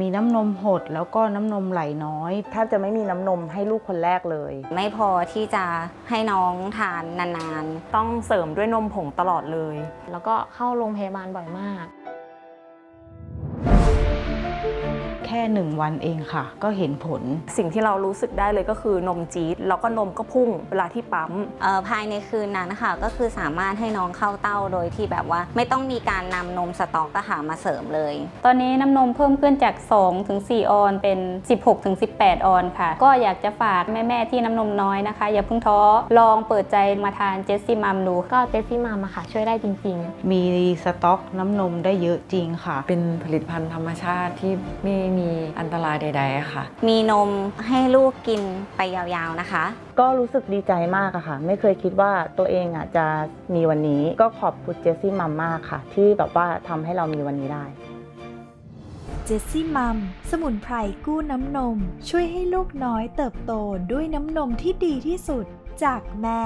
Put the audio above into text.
มีน้ำนมหดแล้วก็น้ำนมไหลน้อยแทบจะไม่มีน้ำนมให้ลูกคนแรกเลย ไม่พอที่จะให้น้องทานนานต้องเสริมด้วยนมผงตลอดเลย แล้วก็เข้าโรงพยาบาลบ่อยมาก ค่หนึ่งวันเองค่ะ ก็เห็นผล สิ่งที่เรารู้สึกได้เลยก็คือนมจี๊ดแล้วก็นมก็พุ่งเวลาที่ปั๊มๆเอ่อภายในคืนนั้นนะคะก็คือสามารถให้น้องเข้าเต้าโดยที่แบบว่า ไม่ต้องมีการนำนมสต๊อกอะค่ะมาเสริมเลย ตอนนี้น้ำนมเพิ่มขึ้นจาก 2 ถึง 4 ออนเป็น 16 ถึง 18 ออนค่ะ ก็อยากจะฝากแม่ ๆ ที่น้ำนมน้อยนะคะ อย่าเพิ่งท้อ ลองเปิดใจมาทานเจสซี่มัมดูก็เจสซี่มามาค่ะ ช่วยได้จริง ๆ มีสต็อกน้ำนมได้เยอะจริงค่ะ เป็นผลิตภัณฑ์ธรรมชาติที่ไม่มีอันตรายใดๆอะค่ะ มีนมให้ลูกกินไปยาวๆนะคะ ก็รู้สึกดีใจมากอะค่ะ ไม่เคยคิดว่าตัวเองอะจะมีวันนี้ก็ขอบคุณเจสซี่มัมมากค่ะ ที่แบบว่าทำให้เรามีวันนี้ได้เจสซี่มัมสมุนไพรกู้น้ำนม ช่วยให้ลูกน้อยเติบโตด้วยน้ำนมที่ดีที่สุดจากแม่